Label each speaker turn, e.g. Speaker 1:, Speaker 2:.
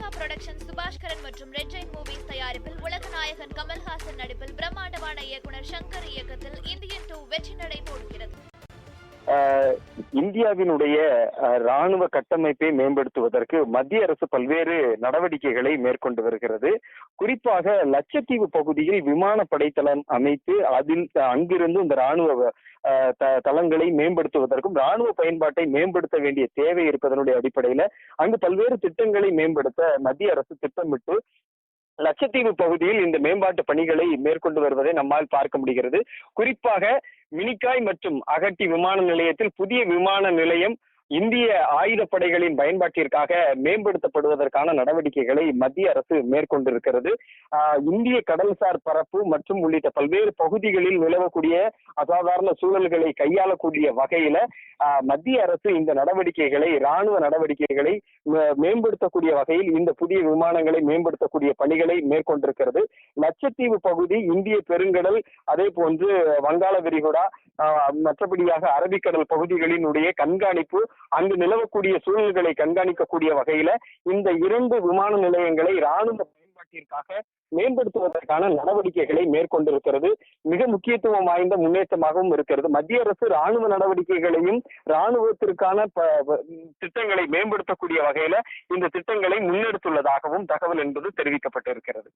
Speaker 1: Lyca production Subaskaran மற்றும் red Jain movies தயாரிப்பில் உலக நாயகன் கமல்ஹாசன் நடிப்பில் பிரம்மாண்டமான இயக்குனர் சங்கர் இயக்கத்தில் இந்தியன் டூ வெற்றி நடை
Speaker 2: இந்தியாவினுடைய ராணுவ கட்டமைப்பை மேம்படுத்துவதற்கு மத்திய அரசு பல்வேறு நடவடிக்கைகளை மேற்கொண்டு வருகிறது. குறிப்பாக லட்சத்தீவு பகுதியில் விமானப்படை தளம் அமைத்து அதில் அங்கிருந்து இந்த ராணுவ தளங்களை மேம்படுத்துவதற்கும் ராணுவ பயன்பாட்டை மேம்படுத்த வேண்டிய தேவை இருப்பதனுடைய அடிப்படையில அங்கு பல்வேறு திட்டங்களை மேம்படுத்த மத்திய அரசு திட்டமிட்டு லட்சத்தீவு பகுதியில் இந்த மேம்பாட்டு பணிகளை மேற்கொண்டு வருவதை நம்மால் பார்க்க முடிகிறது. குறிப்பாக மினிக்காய் மற்றும் அகட்டி விமான நிலையத்தில் புதிய விமான நிலையம் இந்திய ஆயுதப்படைகளின் பயன்பாட்டிற்காக மேம்படுத்தப்படுவதற்கான நடவடிக்கைகளை மத்திய அரசு மேற்கொண்டிருக்கிறது. இந்திய கடல்சார் பரப்பு மற்றும் உள்ளிட்ட பல்வேறு பகுதிகளில் நிலவக்கூடிய அசாதாரண சூழல்களை கையாளக்கூடிய வகையில மத்திய அரசு இந்த நடவடிக்கைகளை ராணுவ நடவடிக்கைகளை மேம்படுத்தக்கூடிய வகையில் இந்த புதிய விமானங்களை மேம்படுத்தக்கூடிய பணிகளை மேற்கொண்டிருக்கிறது. லட்சத்தீவு பகுதி இந்திய பெருங்கடல் அதே போன்று வங்காள விரிகுடா மற்றபடியாக அரபிக்கடல் பகுதிகளினுடைய கண்காணிப்பு அங்கு நிலவக்கூடிய சூழல்களை கண்காணிக்கக்கூடிய வகையில இந்த இரண்டு விமான நிலையங்களை ராணுவ பயன்பாட்டிற்காக மேம்படுத்துவதற்கான நடவடிக்கைகளை மேற்கொண்டிருக்கிறது. மிக முக்கியத்துவம் வாய்ந்த முன்னேற்றமாகவும் இருக்கிறது. மத்திய அரசு ராணுவ நடவடிக்கைகளையும் ராணுவத்திற்கான திட்டங்களை மேம்படுத்தக்கூடிய வகையில இந்த திட்டங்களை முன்னெடுத்துள்ளதாகவும் தகவல் என்பது தெரிவிக்கப்பட்டிருக்கிறது.